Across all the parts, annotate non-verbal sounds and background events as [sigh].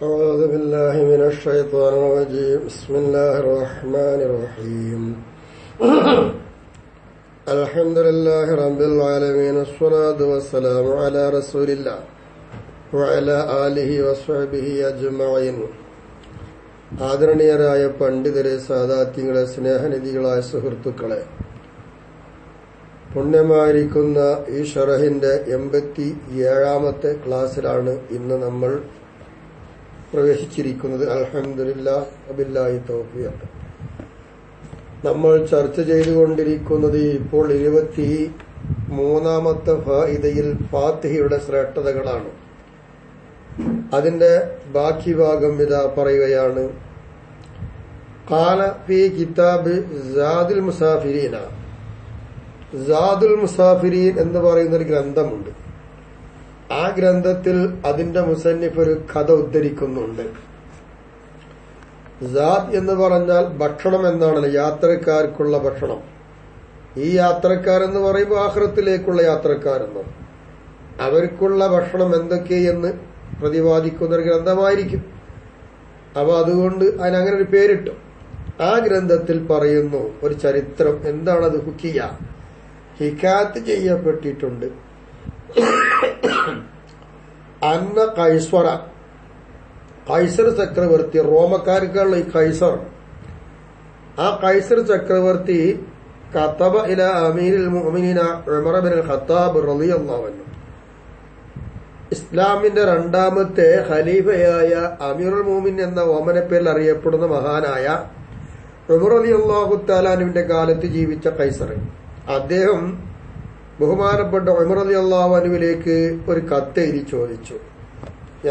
أعوذ بالله من الشيطان الرجيم بسم الله الرحمن الرحيم الحمد لله رب العالمين الصلاة والسلام على رسول الله وعلى آله وصحبه أجمعين ആദരണീയരായ പണ്ഡിതരെ സാദാത്യങ്ങളെ സ്നേഹനിധികളായ സുഹൃത്തുക്കളെ പുണ്യമായിരിക്കുന്ന ഈ ഷറഹിന്റെ എൺപത്തി ഏഴാമത്തെ ക്ലാസ്സിലാണ് ഇന്ന് നമ്മൾ പ്രവേശിച്ചിരിക്കുന്നത്. അലഹമില്ലാഹി തോഫിയാണ് നമ്മൾ ചർച്ച ചെയ്തുകൊണ്ടിരിക്കുന്നത് ഇപ്പോൾ ഇരുപത്തി മൂന്നാമത്തെ ഫായിദയിൽ ഫാത്തിഹയുടെ ശ്രേഷ്ഠതകളാണ്. അതിന്റെ ബാക്കി ഭാഗം ഇതാ പറയുകയാണ്. മുസാഫിരീൻ എന്ന് പറയുന്ന ഒരു ഗ്രന്ഥമുണ്ട്. ആ ഗ്രന്ഥത്തിൽ അതിന്റെ മുസന്നിഫ് ഒരു കഥ ഉദ്ധരിക്കുന്നുണ്ട്. ജാദ് എന്ന് പറഞ്ഞാൽ ഭക്ഷണം എന്നാണല്ലോ യാത്രക്കാർക്കുള്ള ഭക്ഷണം. ഈ യാത്രക്കാരെന്ന് പറയുമ്പോൾ ആഹ്റത്തിലേക്കുള്ള യാത്രക്കാരെന്ന്. അവർക്കുള്ള ഭക്ഷണം എന്തൊക്കെയെന്ന് പ്രതിപാദിക്കുന്ന ഒരു ഗ്രന്ഥമായിരിക്കും. അപ്പൊ അതുകൊണ്ട് അതിനങ്ങനെ ഒരു പേരിട്ടു. ആ ഗ്രന്ഥത്തിൽ പറയുന്നു ഒരു ചരിത്രം. എന്താണത് ഹുക്കിയ? ഹിക്കാത്ത് ചെയ്യപ്പെട്ടിട്ടുണ്ട്. അന്ന കൈസ്വറ കൈസർ ചക്രവർത്തി റോമക്കാർക്കുള്ള ഈ കൈസർ. ആ കൈസർ ചക്രവർത്തി കത്തബ ഇല അമീരിൽ മുഅ്മിനീന റളിയല്ലാഹു അൻഹു. ഇസ്ലാമിന്റെ രണ്ടാമത്തെ ഖലീഫയായ അമീറുൽ മൂമിൻ എന്ന ഓമന പേരിൽ അറിയപ്പെടുന്ന മഹാനായ ഉമർ അലി അള്ളാഹു താലാനുവിന്റെ കാലത്ത് ജീവിച്ച കൈസർ. അദ്ദേഹം ബഹുമാനപ്പെട്ട ഉമർ അലി അള്ളാഹു അനുവിലേക്ക് ഒരു കത്ത് എഴുതി ചോദിച്ചു.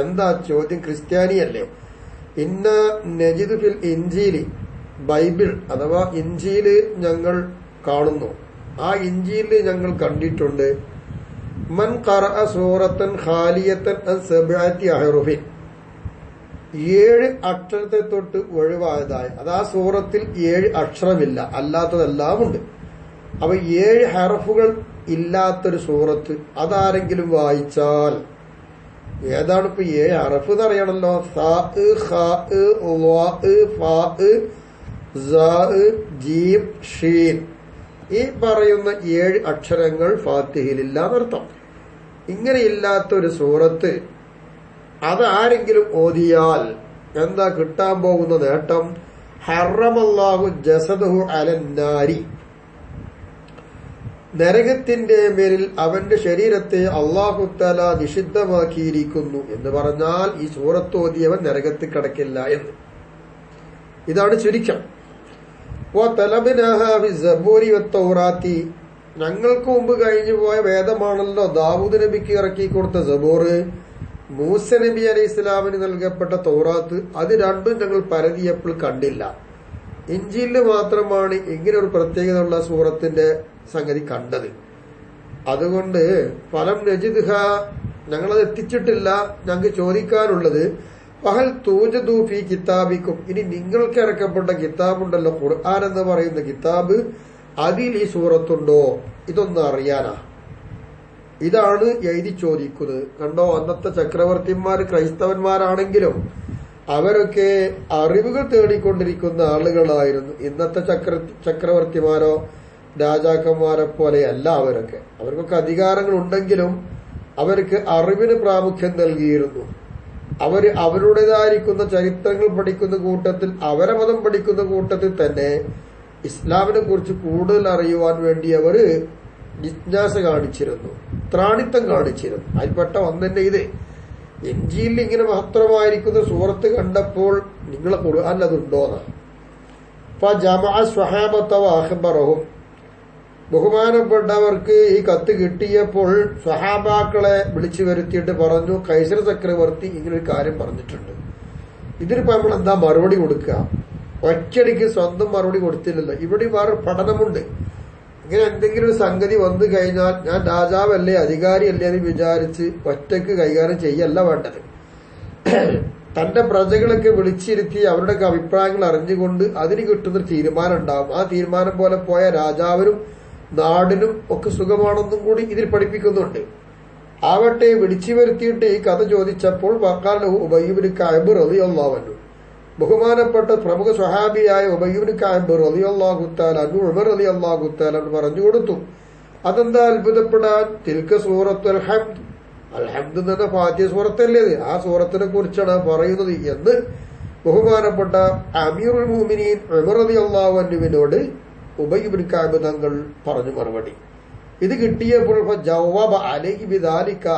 എന്താ ചോദ്യം? ക്രിസ്ത്യാനിയല്ലേ? ഇന്ന നജിദ് ഫിൽ ഇഞ്ചിയിൽ ബൈബിൾ അഥവാ ഇഞ്ചിയിൽ ഞങ്ങൾ കാണുന്നു. ആ ഇഞ്ചിയിൽ ഞങ്ങൾ കണ്ടിട്ടുണ്ട് മൻ കറ സൂറത്തൻ ഖാലിയത്തൻ അഹറുഫിൻ. ഏഴ് അക്ഷരത്തെ തൊട്ട് ഒഴിവായതായ അത് ആ സൂറത്തിൽ ഏഴ് അക്ഷരമില്ല അല്ലാത്തതെല്ലാം ഉണ്ട് അപ്പൊ ഏഴ് ഹറഫുകൾ ഇല്ലാത്തൊരു സൂറത്ത് അതാരെങ്കിലും വായിച്ചാൽ ഏതാണ് ഇപ്പൊ ഏ അറഫ് എന്ന് അറിയണല്ലോ? ജീം ഷീൻ. ഈ പറയുന്ന ഏഴ് അക്ഷരങ്ങൾ ഫാത്തിഹിലില്ല എന്നർത്ഥം. ഇങ്ങനെയില്ലാത്ത ഒരു സൂറത്ത് അതാരെങ്കിലും ഓതിയാൽ എന്താ കിട്ടാൻ പോകുന്ന നേട്ടം? ഹറമല്ലാഹു ജസദഹു അലന്നാരി നരകത്തിന്റെ മേലിൽ അവന്റെ ശരീരത്തെ അള്ളാഹുത്തല നിഷിദ്ധമാക്കിയിരിക്കുന്നു എന്ന് പറഞ്ഞാൽ ഈ സൂറത്ത് ഓതിയവൻ നരകത്തിൽ കിടക്കില്ല എന്ന്. ഇതാണ് ചുരുക്കം. ഞങ്ങൾക്ക് മുമ്പ് കഴിഞ്ഞു പോയ വേദമാണല്ലോ ദാവൂദ് നബിക്ക് ഇറക്കി കൊടുത്ത സബോറ് മൂസ നബി അലി ഇസ്ലാമിന് നൽകപ്പെട്ട തോറാത്ത് അത് രണ്ടും ഞങ്ങൾ പരതിയപ്പോൾ കണ്ടില്ല. ഇഞ്ചിയിൽ മാത്രമാണ് ഇങ്ങനെ ഒരു പ്രത്യേകതയുള്ള സൂറത്തിന്റെ സംഗതി കണ്ടത്. അതുകൊണ്ട് ഫലം രജിതുഹ ഞങ്ങളത് എത്തിച്ചിട്ടില്ല. ഞങ്ങൾക്ക് ചോദിക്കാനുള്ളത് പഹൽ തൂജദൂഫി കിതാബിക്കും. ഇനി നിങ്ങൾക്ക് ഇറക്കപ്പെട്ട കിതാബുണ്ടല്ലോ ഖുർആൻ എന്ന് പറയുന്ന കിതാബ് അതിൽ ഈ സൂറത്തുണ്ടോ? ഇതൊന്ന് അറിയാനാ. ഇതാണ് എഴുതി ചോദിക്കുന്നത്. കണ്ടോ അന്നത്തെ ചക്രവർത്തിമാർ ക്രൈസ്തവന്മാരാണെങ്കിലും അവരൊക്കെ അറിവുകൾ തേടിക്കൊണ്ടിരിക്കുന്ന ആളുകളായിരുന്നു. ഇന്നത്തെ ചക്ര ചക്രവർത്തിമാരോ രാജാക്കന്മാരെ പോലെയല്ല അവരൊക്കെ അവർക്കൊക്കെ അധികാരങ്ങൾ ഉണ്ടെങ്കിലും അവർക്ക് അറിവിന് പ്രാമുഖ്യം നൽകിയിരുന്നു. അവർ അവരുടേതായിരിക്കുന്ന ചരിത്രങ്ങൾ പഠിക്കുന്ന കൂട്ടത്തിൽ അവരെ മതം പഠിക്കുന്ന കൂട്ടത്തിൽ തന്നെ ഇസ്ലാമിനെ കുറിച്ച് കൂടുതൽ അറിയുവാൻ വേണ്ടി അവർ ജിജ്ഞാസ കാണിച്ചിരുന്നു. ത്രാണിത്തം കാണിച്ചിരുന്നു. അതിൽപ്പെട്ട ഒന്നിന്റെ ഇത്. എഞ്ചിയിൽ ഇങ്ങനെ മഹത്തരമായിരിക്കുന്ന സൂറത്ത് കണ്ടപ്പോൾ നിങ്ങളെ ഖുർആൻ അതുണ്ടോന്ന്. സ്വഹാബത്തവാഹബറഹും ബഹുമാനപ്പെട്ടവർക്ക് ഈ കത്ത് കിട്ടിയപ്പോൾ സഹാബാക്കളെ വിളിച്ചു വരുത്തിയിട്ട് പറഞ്ഞു കൈസർ ചക്രവർത്തി ഇങ്ങനൊരു കാര്യം പറഞ്ഞിട്ടുണ്ട്. ഇതിനിപ്പോ നമ്മൾ എന്താ മറുപടി കൊടുക്കുക? ഒറ്റടിക്ക് സ്വന്തം മറുപടി കൊടുത്തില്ലല്ലോ. ഇവിടെ വേറെ പഠനമുണ്ട്. ഇങ്ങനെ എന്തെങ്കിലും ഒരു സംഗതി വന്നു കഴിഞ്ഞാൽ ഞാൻ രാജാവല്ലേ അധികാരിയല്ലേ എന്ന് വിചാരിച്ച് ഒറ്റയ്ക്ക് കൈകാര്യം ചെയ്യല്ല വേണ്ടത്. തന്റെ പ്രജകളൊക്കെ വിളിച്ചിരുത്തി അവരുടെ അഭിപ്രായങ്ങൾ അറിഞ്ഞുകൊണ്ട് അതിന് കിട്ടുന്നൊരു തീരുമാനം ഉണ്ടാവും. ആ തീരുമാനം പോലെ പോയ രാജാവിനും നാടിനും ഒക്കെ സുഖമാണെന്നും കൂടി ഇതിൽ പഠിപ്പിക്കുന്നുണ്ട്. ആവട്ടെ വിളിച്ചു വരുത്തിയിട്ട് ഈ കഥ ചോദിച്ചപ്പോൾ വക്കാലു ഉബയ്യുബിന് കായബ് റളിയല്ലാഹു ബഹുമാനപ്പെട്ട പ്രമുഖ സ്വഹാബിയായ ഉബയ്യുബിന് കായബ് തആല ഉമർ റളിയല്ലാഹു തആല പറഞ്ഞു കൊടുത്തു. അതെന്താ അത്ഭുതപ്പെടാൻ? തിൽക്ക സൂറത്തുൽ ഹംദ്. അൽഹംദ് എന്ന ഫാത്തിയ സൂറത്തല്ലേ ആ സൂറത്തിനെ കുറിച്ചാണ് പറയുന്നത് എന്ന് ബഹുമാനപ്പെട്ട അമീറുൽ മുഅ്മിനീൻ ഉമർ അള്ളാഹു അൻഹുവിനോട് ഉബയ്യുബിൻ കാബ് തങ്ങൾ പറഞ്ഞു മറുപടി. ഇത് കിട്ടിയപ്പോൾ ജവാബ് അലൈഹി ബിദാലിക.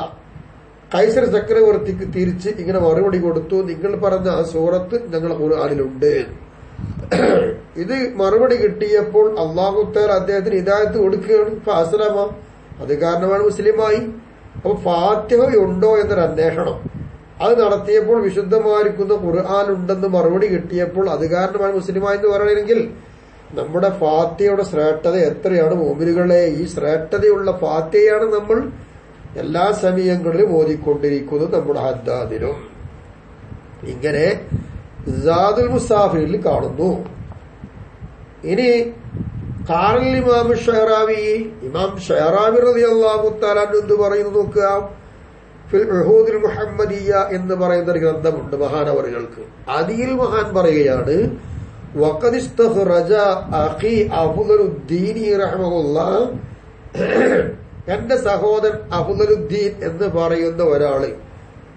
കൈസർ ചക്രവർത്തിക്ക് തിരിച്ച് ഇങ്ങനെ മറുപടി കൊടുത്തു. നിങ്ങൾ പറഞ്ഞ ആ സൂറത്ത് ഞങ്ങൾ ഖുർആാനിലുണ്ട്. [clears throat] ഇത് മറുപടി കിട്ടിയപ്പോൾ അള്ളാഹുത്താൽ അദ്ദേഹത്തിന് ഇതായത്ത് കൊടുക്കുകയാണ്. ഫാസലാമ അത് കാരണമാണ് മുസ്ലിമായി. അപ്പൊ ഫാത്തിഹ ഉണ്ടോ എന്നൊരു അന്വേഷണം. അത് നടത്തിയപ്പോൾ വിശുദ്ധമായിരിക്കുന്ന ഖുർആൻ ഉണ്ടെന്ന് മറുപടി കിട്ടിയപ്പോൾ അത് കാരണമാണ് മുസ്ലിമായി എന്ന് പറയണമെങ്കിൽ നമ്മുടെ ഫാത്തിയുടെ ശ്രേഷ്ഠത എത്രയാണ്? മോമിനുകളെ ഈ ശ്രേഷ്ഠതയുള്ള ഫാത്തിയാണ് നമ്മൾ എല്ലാ സമയങ്ങളിലും ഓതിക്കൊണ്ടിരിക്കുന്നത് നമ്മുടെ ഹദ്ദാദിലും. ഇങ്ങനെ മുസാഫിറിൽ കാണുന്നു. ഇനി കാറൽ ഇമാം ഷെഹറാവി ഇമാം ഷെഹറാവി റതി അള്ളാഹു താലാൻ എന്ന് പറയുന്നത് നോക്കുക? ഫിൽ എന്ന് പറയുന്ന ഒരു ഗ്രന്ഥമുണ്ട് മഹാനവറുകൾക്ക്. അതിൽ മഹാൻ പറയുകയാണ് വഖദ് ഇസ്തഖ്റജ അഖി അഫ്ദലുദ്ദീനി റഹ്മഹുല്ലാ എന്റെ സഹോദരൻ അഫ്ദലുദ്ദീൻ എന്ന് പറയുന്ന ഒരാൾ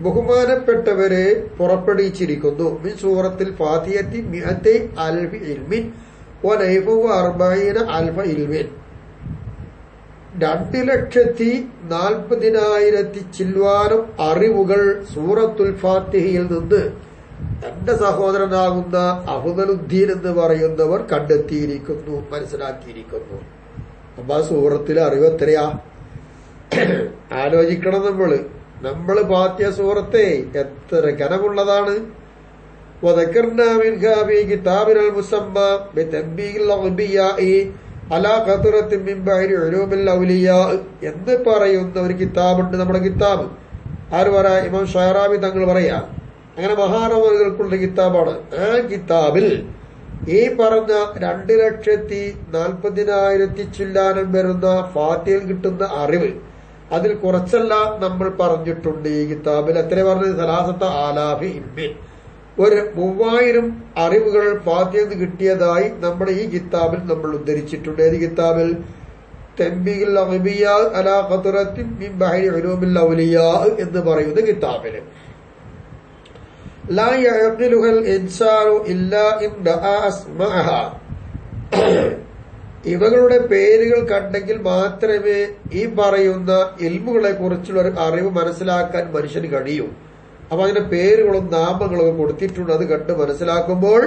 ബഹുമാനപ്പെട്ടവരെ പുറപ്പെടുവിച്ചിരിക്കുന്നു. മിൻ സൂറത്തിൽ ഫാത്തിയത്തി മിഹത്തെ അൽഫി ഇൽമിൻ അർബൈന അൽഫ ഇൽമിൻ. രണ്ട് ലക്ഷത്തി നാൽപ്പതിനായിരത്തി ചില്വാനം അറിവുകൾ സൂറത്തുൽ ഫാത്തിഹയിൽ നിന്ന് എന്റെ സഹോദരനാകുന്ന അഹുദലുദ്ദീൻ എന്ന് പറയുന്നവർ കണ്ടെത്തിയിരിക്കുന്നു മനസ്സിലാക്കിയിരിക്കുന്നു അപ്പൊ ആ സൂറത്തിലെ അറിവ് എത്രയാ ആലോചിക്കണം നമ്മള് നമ്മള് പാത്തിയ സൂറത്തെ എത്ര ഘനമുള്ളതാണ് وذكرنا منها في كتاب المسمى بتنبيه الأغبياء على قطرة من بحر علوم الأولياء എന്ന് പറയുന്ന ഒരു കിതാബുണ്ട് നമ്മുടെ കിതാബ് ആര് പറയാ ഇമാം ഷഹറാബി തങ്ങൾ പറയാ അങ്ങനെ മഹാനവറുകൾക്കുള്ള കിതാബാണ്. ആ കിതാബിൽ ഈ പറഞ്ഞ രണ്ട് ലക്ഷത്തി നാൽപ്പതിനായിരത്തി ചില്ലാനം വരുന്ന ഫാത്തിയിൽ കിട്ടുന്ന അറിവ് അതിൽ കുറച്ചല്ല നമ്മൾ പറഞ്ഞിട്ടുണ്ട് ഈ കിതാബിൽ. എത്ര പറഞ്ഞത്? സലാസത്ത ആലാഫി ഇമ്മിൻ ഒരു മൂവായിരം അറിവുകൾ ഫാത്തിയിൽ നിന്ന് കിട്ടിയതായി നമ്മുടെ ഈ കിതാബിൽ നമ്മൾ ഉദ്ധരിച്ചിട്ടുണ്ട്. ഏത് കിതാബിൽ? ഔലിയാ എന്ന് പറയുന്ന കിതാബിൽ. لا يعقلها الإنسان إلا إن رأى أسماءها [clears throat] ഇവകളുടെ പേരുകൾ കണ്ടെങ്കിൽ മാത്രമേ ഈ പറയുന്ന ഇൽമുകളെ കുറിച്ചുള്ള ഒരു അറിവ് മനസ്സിലാക്കാൻ മനുഷ്യന് കഴിയൂ അപ്പൊ അതിന്റെ പേരുകളും നാമങ്ങളും കൊടുത്തിട്ടുണ്ട് അത് കണ്ട് മനസ്സിലാക്കുമ്പോൾ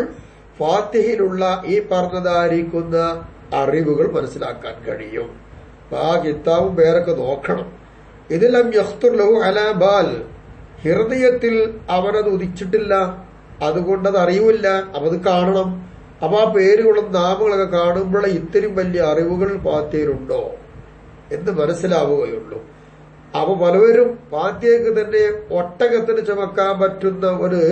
ഫാത്തിഹയിലുള്ള ഈ പറഞ്ഞതായിരിക്കുന്ന അറിവുകൾ മനസ്സിലാക്കാൻ കഴിയും അപ്പൊ ആ കിതാബും പേരൊക്കെ നോക്കണം ഇതിലം യഖ്തുർ ലഹു അലാ ബാൽ ഹൃദയത്തിൽ അവനത് ഉദിച്ചിട്ടില്ല. അതുകൊണ്ടത് അറിയില്ല അത് കാണണം. അപ്പൊ ആ പേരുകളും നാമങ്ങളൊക്കെ കാണുമ്പോൾ ഇത്രയും വലിയ അറിവുകൾ പാത്യയിലുണ്ടോ എന്ന് മനസ്സിലാവുകയുള്ളൂ. അപ്പൊ പലവരും പാത്യക്ക് തന്നെ ഒട്ടകത്തിന് ചുമക്കാൻ പറ്റുന്ന ഒരു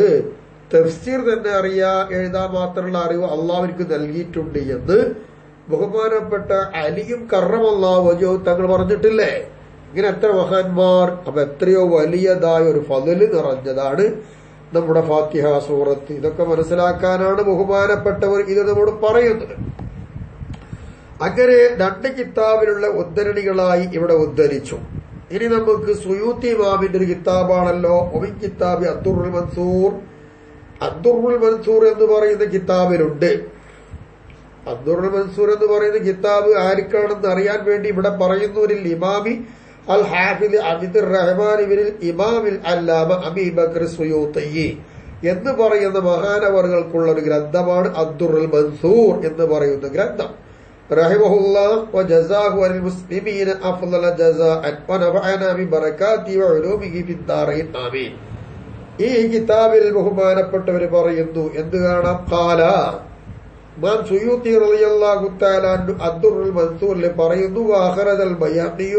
തഫ്സീർ തന്നെ അറിയാ എഴുതാൻ മാത്രമുള്ള അറിവ് അള്ളാഹുവിற்கு നൽകിയിട്ടുണ്ട് എന്ന് ബഹുമാനപ്പെട്ട അലിയും കറമല്ലാവജോ തങ്ങൾ പറഞ്ഞിട്ടില്ലേ? ഇങ്ങനെ എത്ര മഹാന്മാർ അപ്പൊ എത്രയോ വലിയതായ ഒരു ഫതിൽ നിറഞ്ഞതാണ് നമ്മുടെ ഫാത്തിഹ സൂറത്ത്. ഇതൊക്കെ മനസ്സിലാക്കാനാണ് ബഹുമാനപ്പെട്ടവർ ഇത് നമ്മോട് പറയുന്നത്. അങ്ങനെ രണ്ട് കിതാബിലുള്ള ഉദ്ധരണികളായി ഇവിടെ ഉദ്ധരിച്ചു. ഇനി നമുക്ക് സുയൂത്തി മാമിന്റെ ഒരു കിതാബാണല്ലോ. ഒമിൻ കിതാബ് അബ്ദുറുൽ മൻസൂർ. അബ്ദുറുൽ മൻസൂർ എന്ന് പറയുന്ന കിതാബിലുണ്ട്. അബ്ദുറുൽ മൻസൂർ എന്ന് പറയുന്ന കിതാബ് ആർക്കാണെന്ന് അറിയാൻ വേണ്ടി ഇവിടെ പറയുന്നവരിൽ ഇമാമി അൽ ഹാഫിദ് അബിദുർ റഹ്മാൻ ഇബിനിൽ ഇമാമിൽ അല്ലാമ അബി ബക്കർ സുയൂത്തയ്യി എന്ന് പറയുന്ന മഹാനവറുകൾക്കുള്ള ഒരു ഗ്രന്ഥമാണ് അബ്ദുറുൽ മൻസൂർ എന്ന് പറയുന്ന ഗ്രന്ഥം رحمه الله وجزاه عن المسلمين أفضل جزاء ونفعنا ببركاته وعلومه في الدارين آمين ഈ കിതാബിൽ ബഹുമാനപ്പെട്ടവർ പറയുന്നു എന്ത് കാണാം കാല മാം സുയൂത്തി റളിയല്ലാഹു തആല അദ്ദുറുൽ പറയുന്നു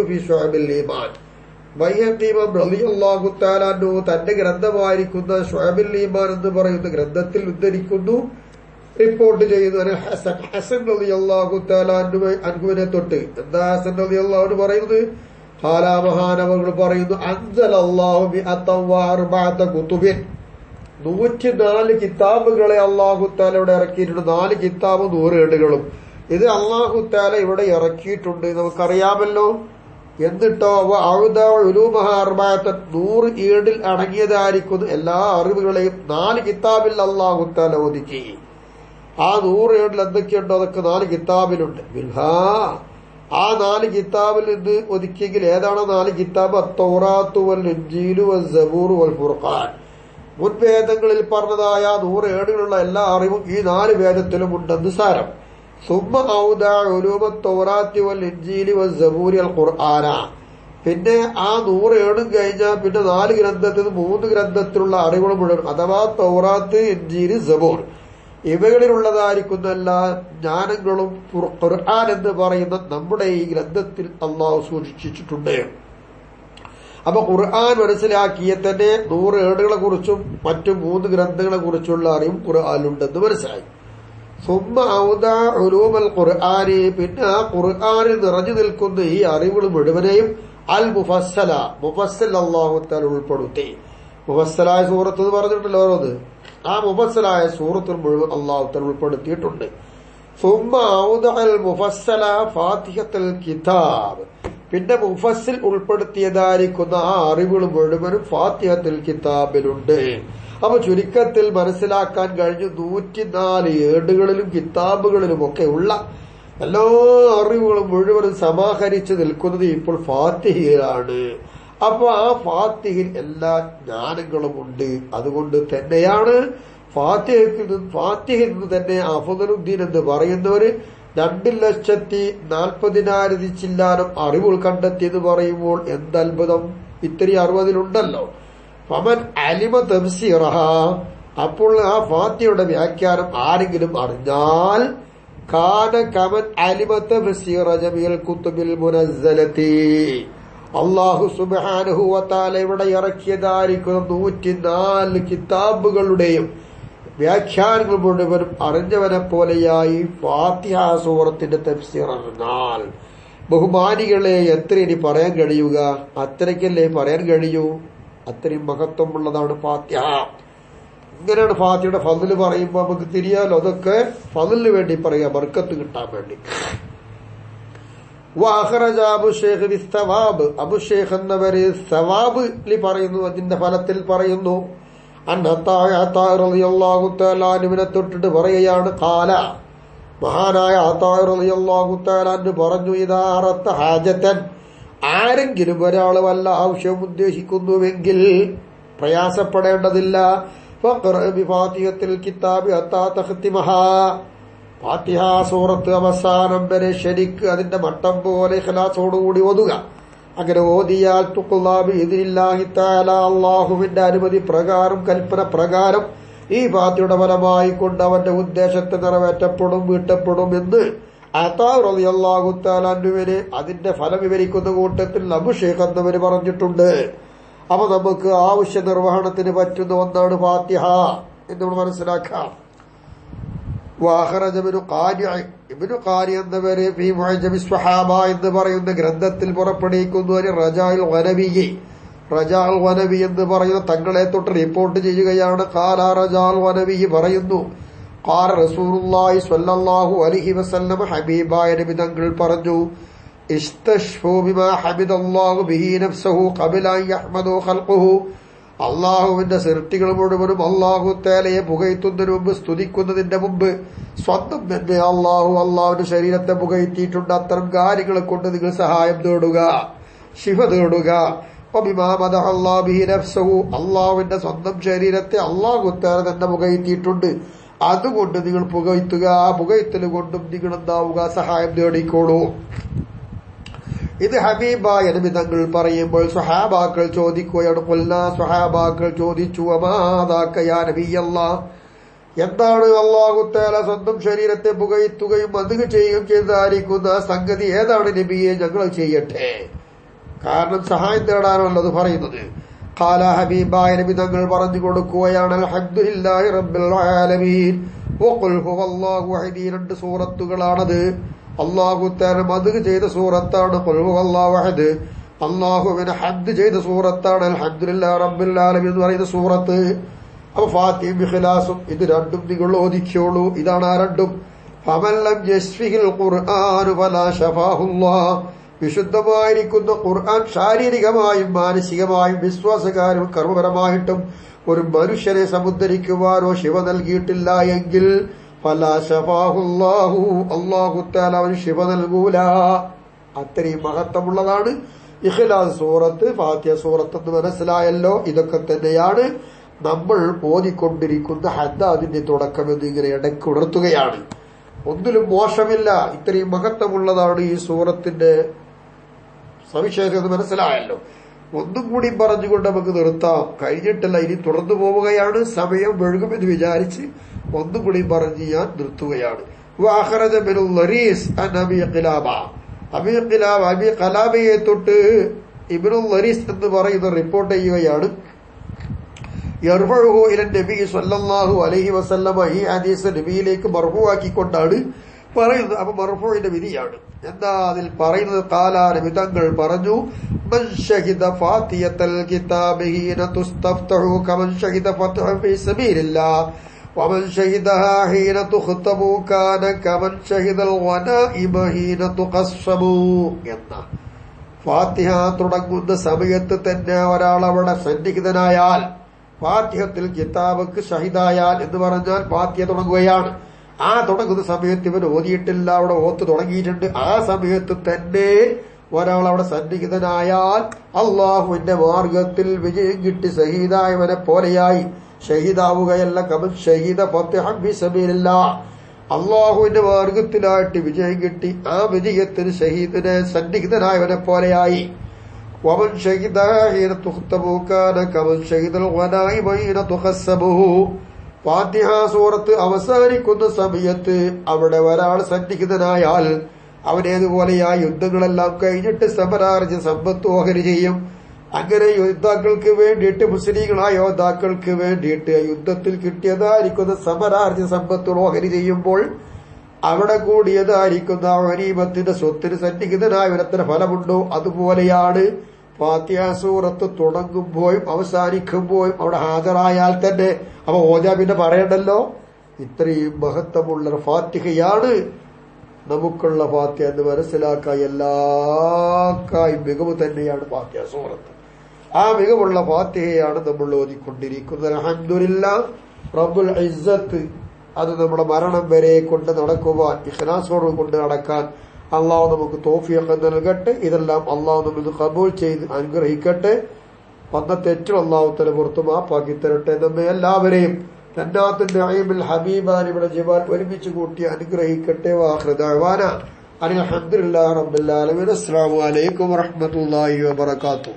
ഫി ഇമാം തആല തന്റെ ഗ്രന്ഥമായിരിക്കുന്ന ശുഅബിൽ ഈമാൻ എന്ന് പറയുന്ന ഗ്രന്ഥത്തിൽ ഉദ്ധരിക്കുന്നു. റിപ്പോർട്ട് ചെയ്യുന്നു ഹസൻ ഹസൻ അലി തആല അൻഹുവിനെ തൊട്ട്. എന്താ ഹസൻ അള്ളാഹു പറയുന്നത്? മഹാനവങ്ങൾ പറയുന്നു അൻസൽ അള്ളാഹു കുത്തുബിൻ നൂറ്റിനാല് കിതാബുകളെ അള്ളാഹുത്താല ഇവിടെ ഇറക്കിയിട്ടുണ്ട്. നാല് കിതാബ് നൂറേടുകളും ഇത് അള്ളാഹുത്താല ഇവിടെ ഇറക്കിയിട്ടുണ്ട്. നമുക്കറിയാമല്ലോ. എന്നിട്ടോ നൂറ് ഏടിൽ അടങ്ങിയതായിരിക്കുന്ന എല്ലാ അറിവുകളെയും. നാല് കിതാബിൽ അള്ളാഹുത്താല ഒതുക്കി ആ നൂറ് ഏടിൽ എന്തൊക്കെയുണ്ടോ? അതൊക്കെ നാല് കിതാബിലുണ്ട്. ആ നാല് കിതാബിൽ നിന്ന് ഒതുക്കിയെങ്കിൽ ഏതാണ് നാല് കിതാബ്? തൗറാത്തു വൽ ഇഞ്ചീലു വൽ സബൂർ വൽ ഫുർഖാൻ. മുൻവേദങ്ങളിൽ പറഞ്ഞതായ നൂറ് ഏടുകളുള്ള എല്ലാ അറിവും ഈ നാല് വേദത്തിലും ഉണ്ടെന്ന് സാരം. വൽ ഇഞ്ചീലി ഖുർആന. പിന്നെ ആ നൂറ് ഏടും കഴിഞ്ഞാൽ പിന്നെ നാല് ഗ്രന്ഥത്തിൽ മൂന്ന് ഗ്രന്ഥത്തിലുള്ള അറിവുകൾ മുഴുവൻ അഥവാ തൗറാത്ത് ഇഞ്ചീലി സബൂർ. ഇവകളിലുള്ളതായിരിക്കുന്ന എല്ലാ ജ്ഞാനങ്ങളും ഖുർആൻ എന്ന് പറയുന്ന നമ്മുടെ ഈ ഗ്രന്ഥത്തിൽ അള്ളാഹു സൂക്ഷിച്ചിട്ടുണ്ട്. അപ്പൊ ഖുർആൻ മനസ്സിലാക്കിയ തന്നെ നൂറ് ഏടുകളെ കുറിച്ചും മറ്റു മൂന്ന് ഗ്രന്ഥങ്ങളെ കുറിച്ചുള്ള അറിവും ഖുർആാനുണ്ടെന്ന് മനസ്സിലായി. സുമ്മ ഔദ പിന്നെ ആ ഖുർആാനിൽ നിറഞ്ഞു നിൽക്കുന്ന ഈ അറിവുകൾ മുഴുവനെയും അൽ മുഫസ്സല മുഫസ്സൽ അള്ളാഹുത്താൽ ഉൾപ്പെടുത്തി. മുഫസ്സലായ സൂറത്ത് എന്ന് പറഞ്ഞിട്ടുണ്ടല്ലോ ഓരോന്ന് ആ മുഫസ്സലായ സൂറത്തിൽ മുഴുവൻ അള്ളാഹുത്താൽ ഉൾപ്പെടുത്തിയിട്ടുണ്ട്. സുമ്മ അൽ മുഫസ്സല ഫാത്തിഹത്തൽ കിതാബ്. പിന്നെ മുഫസ്സിൽ ഉൾപ്പെടുത്തിയതായിരിക്കുന്ന ആ അറിവുകൾ മുഴുവനും ഫാത്തിഹത്തിൽ കിതാബിലുണ്ട്. അപ്പൊ ചുരുക്കത്തിൽ മനസ്സിലാക്കാൻ കഴിഞ്ഞു നൂറ്റിനാല് ഏടുകളിലും കിതാബുകളിലും ഒക്കെ ഉള്ള എല്ലാ അറിവുകളും മുഴുവനും സമാഹരിച്ചു നിൽക്കുന്നത് ഇപ്പോൾ ഫാത്തിഹയിലാണ് അപ്പൊ ആ ഫാത്തിഹിൽ എല്ലാ ജ്ഞാനങ്ങളും ഉണ്ട്. അതുകൊണ്ട് തന്നെയാണ് ഫാത്തിഹിൽ നിന്ന് ഫാത്തിഹിൽ നിന്ന് തന്നെ അഫദലുദ്ദീൻ എന്ന് പറയുന്നവര് രണ്ട് ലക്ഷത്തി നാൽപ്പതിനായിരത്തി ചില്ലാനം അറിവുകൾ കണ്ടെത്തിയെന്ന് പറയുമ്പോൾ എന്തത്ഭുതം? ഇത്തിരി അറുപതിലുണ്ടല്ലോ. ഫമൻ അലിമ തംസീറഹ അപ്പോൾ ആ ഫാത്തിയുടെ വ്യാഖ്യാനം ആരെങ്കിലും അറിഞ്ഞാൽ കാന കമൻ അലിമ കുത്തുബിൽ അള്ളാഹു സുബാനുഹുവത്താല ഇവിടെ ഇറക്കിയതായിരിക്കുന്ന നൂറ്റിനാല് കിതാബുകളുടെയും വ്യാഖ്യാനങ്ങൾ മുഴുവനും അറിഞ്ഞവനെ പോലെയായി ഫാത്തിഹ സൂറത്തിന്റെ തഫ്സീർ അറിഞ്ഞാൽ ബഹുമാനികളെ എത്ര ഇനി പറയാൻ കഴിയുക? അത്രയ്ക്കല്ലേ പറയാൻ കഴിയൂ? അത്രയും മഹത്വമുള്ളതാണ് ഫാത്തിഹ. ഇങ്ങനെയാണ് ഫാത്തിയുടെ ഫതിൽ പറയുമ്പോൾ നമുക്ക് തിരിയാലോ? അതൊക്കെ ഫതിലിന് വേണ്ടി പറയാം ബർക്കത്ത് കിട്ടാൻ വേണ്ടി. അബുഷേഖ് എന്നവര് സവാബ് പറയുന്നു അതിന്റെ ഫലത്തിൽ പറയുന്നു. അന്നത്താഹുത്താലാനുവിനെ തൊട്ടിട്ട് പറയുകയാണ് കാല മഹാനായ അത്താഹുത്താലാന് പറഞ്ഞു ഇതാറത്ത ഹാജത്തൻ ആരെങ്കിലും ഒരാൾ വല്ല ആവശ്യം ഉദ്ദേശിക്കുന്നുവെങ്കിൽ പ്രയാസപ്പെടേണ്ടതില്ല. കിതാബ് ഫാത്തിഹ സൂറത്ത് അവസാനം വരെ ശരിക്ക് അതിന്റെ മട്ടം പോലെ ഖലാസോടുകൂടി ഓതുക. അങ്ങനെ ഓതിയാൽ തുക്കുല്ലാബി ഇതിനില്ലാഹി താല അള്ളാഹുവിന്റെ അനുമതി പ്രകാരം കൽപ്പന പ്രകാരം ഈ ഫാത്തിയുടെ ഫലമായി കൊണ്ട് അവന്റെ ഉദ്ദേശത്തെ നിറവേറ്റപ്പെടും വീട്ടപ്പെടും എന്ന് അള്ളാഹു താലാനുവിനെ അതിന്റെ ഫലം വിവരിക്കുന്ന കൂട്ടത്തിൽ അഭിഷേഖ് എന്നവര് പറഞ്ഞിട്ടുണ്ട്. അപ്പൊ നമുക്ക് ആവശ്യ നിർവഹണത്തിന് പറ്റുന്ന ഒന്നാണ് ഫാത്തിഹ എന്ന് മനസ്സിലാക്കാം. വാഹറജബിനു ഇബിനു ഖാരി എന്നവര് ഫി സ്വഹാബ എന്ന് പറയുന്ന ഗ്രന്ഥത്തിൽ പുറപ്പെടുവിക്കുന്നു ഒരു റജാൽ വനബിയെ റജാൽ വനബി എന്ന് പറയുന്ന തങ്ങളെ തൊട്ട് റിപ്പോർട്ട് ചെയ്യുകയാണ്. കാല റജാൽ വനബി പറയുന്നു ഖാല റസൂലുള്ളാഹി സ്വല്ലല്ലാഹു അലൈഹി വസല്ലം ഹബീബായ നബി തങ്ങൾ പറഞ്ഞു ഇസ്തഷ്ഫു ബിമാ ഹബിദല്ലാഹു ബിഹി നഫ്സഹു ഖബല അൻ യഹ്മദു ഖൽഖുഹു അള്ളാഹുവിന്റെ സൃഷ്ടികൾ മുഴുവനും അള്ളാഹു തേലയെ പുകയത്തുന്നതിന് മുമ്പ് സ്തുതിക്കുന്നതിന്റെ മുമ്പ് സ്വന്തം തന്നെ അള്ളാഹു അള്ളാഹുവിന്റെ ശരീരത്തെ പുകയത്തിയിട്ടുണ്ട് അത്തരം കാര്യങ്ങളെ കൊണ്ട് നിങ്ങൾ സഹായം തേടുക ശിവ തേടുക അള്ളാഹുവിന്റെ സ്വന്തം ശരീരത്തെ അള്ളാഹു തേല തന്നെ പുകയത്തിയിട്ടുണ്ട് അതുകൊണ്ട് നിങ്ങൾ പുകയത്തുക ആ പുകയത്തൽ കൊണ്ടും നിങ്ങൾ എന്താവുക സഹായം തേടിക്കോളൂ ഇത് ഹബീബായ നബി തങ്ങൾ പറയുമ്പോൾ സുഹാബാക്കൾ ചോദിക്കുകയാണ് കൊല്ല സുഹാബാക്കൾ ചോദിച്ചു അമാതാക്കയാ നബിയല്ല? എന്താണ് അള്ളാഹുത്തേല സ്വന്തം ശരീരത്തെ പുകയത്തുകയും അതുക ചെയ്യുകയും ചെയ്തായിരിക്കുന്ന സംഗതി ഏതാണ് നബിയെ ഞങ്ങൾ ചെയ്യട്ടെ? കാരണം സഹായം തേടാനാണല്ലോ പറയുന്നത്. കാല ഹബീബായ നബി തങ്ങൾ പറഞ്ഞു കൊടുക്കുകയാണ് അൽഹംദുലില്ലാഹി റബ്ബിൽ ആലമീൻ. രണ്ട് സൂറത്തുകളാണത്. അള്ളാഹു മധു ചെയ്ത സൂറത്താണ് അള്ളാഹു അള്ളാഹുവിനെ ഹദ് ചെയ്ത സൂറത്താണ് എന്ന് പറയുന്ന സൂറത്ത്. അപ്പൊ ഫാത്തിയും ഇഖ്ലാസും ഇത് രണ്ടും നിങ്ങൾ ഓദിക്കോളൂ ഇതാണ് ആ രണ്ടും. ഫമല്ലം യശ്ഫിഹിൽ ഫലാ വിശുദ്ധമായിരിക്കുന്ന ഖുർആൻ ശാരീരികമായും മാനസികമായും വിശ്വാസകാരും കർമ്മപരമായിട്ടും ഒരു മനുഷ്യനെ സമുദ്ധരിക്കുവാനോ ശിവ നൽകിയിട്ടില്ല എങ്കിൽ ശിവ നൽകൂല. അത്രയും മഹത്വമുള്ളതാണ്. ഇഖ്ലാസ് സൂറത്ത് ഫാത്തിയ സൂറത്ത് എന്ന് മനസ്സിലായല്ലോ. ഇതൊക്കെ തന്നെയാണ് നമ്മൾ ഓതിക്കൊണ്ടിരിക്കുന്ന ഹദ്ദാദിന്റെ തുടക്കമെന്ന് ഇങ്ങനെ ഇടയ്ക്ക് ഉണർത്തുകയാണ്. ഒന്നിലും മോശമില്ല. ഇത്രയും മഹത്വമുള്ളതാണ് ഈ സൂറത്തിന്റെ സവിശേഷത എന്ന് മനസ്സിലായല്ലോ. ഒന്നും കൂടി പറഞ്ഞുകൊണ്ട് നമുക്ക് നിർത്താം. കഴിഞ്ഞിട്ടില്ല ഇനി തുടർന്നു പോവുകയാണ്. സമയം വെഴുകുമെന്ന് വിചാരിച്ച് ഒന്നും കൂടി പറഞ്ഞ് ഞാൻ നിർത്തുകയാണ്. ഖലാബയെ തൊട്ട് ഇബിനുൽ ലരീസ് എന്ന് പറയുന്ന റിപ്പോർട്ട് ചെയ്യുകയാണ്. യർഫഉഹു ഇല നബി സല്ലല്ലാഹു അലൈഹി ഈ ഹദീസ് നബിയിലേക്ക് മർഫുവാക്കിക്കൊണ്ടാണ് പറയുന്നത്. അപ്പൊ മർഫുവിന്റെ വിധിയാണ്. എന്താ അതിൽ പറയുന്നത്? കാലാ നബി തങ്ങൾ പറഞ്ഞു മൻ ഷഹിദ കമൻ ഷഹിദ ومن شهدها حين تختم كان كمن شهد الغنائم حين تقسم എന്ന ഫാത്തിഹ തുടങ്ങുന്ന സമയത്ത് തന്നെ ഒരാൾ അവിടെ സന്നിഹിതനായാൽ ഫാത്തിഹത്തിൽ കിതാബക്ക് ഷഹിദായാൽ എന്ന് പറഞ്ഞാൽ ഫാത്തിഹ തുടങ്ങുകയാണ് ആ തുടങ്ങുന്ന സമയത്ത് ഇവൻ ഓതിയിട്ടില്ല അവിടെ ഓത്ത് തുടങ്ങിയിട്ടുണ്ട് ആ സമയത്ത് തന്നെ ഒരാൾ അവിടെ സന്നിഹിതനായാൽ അള്ളാഹുവിന്റെ മാർഗത്തിൽ വിജയം കിട്ടി ഷഹീദായവനെ പോലെയായി ഷഹീദാവുകയല്ല കബൽ ഷഹീദ അള്ളാഹുവിന്റെ മാർഗത്തിലായിട്ട് വിജയം കിട്ടി. ആ വിജയത്തിൽ ഷഹീദിനെ സന്നിഹിതനായവനെ പോലെയായി. സൂറത്ത് അവസാനിക്കുന്ന സമയത്ത് അവിടെ ഒരാൾ സന്നിഹിതനായാൽ അവനേതുപോലെയാ യുദ്ധങ്ങളെല്ലാം കഴിഞ്ഞിട്ട് സമരാർജ സമ്പത്ത് ഓഹരി ചെയ്യും. അങ്ങനെ യോദ്ധാക്കൾക്ക് വേണ്ടിയിട്ട് മുസ്ലിങ്ങളായ യോദ്ധാക്കൾക്ക് വേണ്ടിയിട്ട് യുദ്ധത്തിൽ കിട്ടിയതായിരിക്കുന്ന സമരാർജ സമ്പത്ത് ഓഹരി ചെയ്യുമ്പോൾ അവിടെ കൂടിയതായിരിക്കുന്ന ഹരീമത്തിന്റെ സ്വത്തിന് സന്നിഹിതനായ സന്നിഹിതനായവനത്തിന് ഫലമുണ്ടോ? അതുപോലെയാണ് ഫാത്തിഹ സൂറത്ത് തുടങ്ങുമ്പോഴും അവസാനിക്കുമ്പോഴും അവിടെ ഹാജരായാൽ തന്നെ. അപ്പൊ ഓജാ പിന്നെ പറയണ്ടല്ലോ? ഇത്രയും മഹത്വമുള്ള ഫാത്തിഹയാണ്. നമുക്കുള്ള ഫാത്യ എന്ന് മനസ്സിലാക്കാൻ എല്ലാക്കായും മികവ് തന്നെയാണ് ഫാത്യ സൂറത്ത്. ആ മികവുള്ള ഫാത്യയാണ് നമ്മൾ ഓതിക്കൊണ്ടിരിക്കുന്നത്. അഹമ്മദില്ല റബ്ബുൽ ഇസ്സത്ത്. അത് നമ്മുടെ മരണം വരെ കൊണ്ട് നടക്കുവാൻ ഇഖ്ലാസോട് കൊണ്ട് നടക്കാൻ അള്ളാഹു നമുക്ക് തോഫിയൊക്കെ നൽകട്ടെ. ഇതെല്ലാം അള്ളാഹു നമ്മൾ കബൂൾ ചെയ്ത് അനുഗ്രഹിക്കട്ടെ. വന്ന തെറ്റും അള്ളാഹു തല പുറത്ത് മാപ്പാക്കി തരട്ടെ നമ്മെ എല്ലാവരെയും തന്നാത്തിന്റെ അയ്യബിൽ ഹബീബാൻ ഇവിടെ ജവാൻ ഒരുമിച്ച് കൂട്ടി അനുഗ്രഹിക്കട്ടെ വാഹൃദാന അനിൽ അഹമ്മദില്ലാ റബ്ബുല്ലാലമിൻ അസ്സാം വലൈക്കും വറഹമത്തല്ലാഹി വബർക്കാത്തു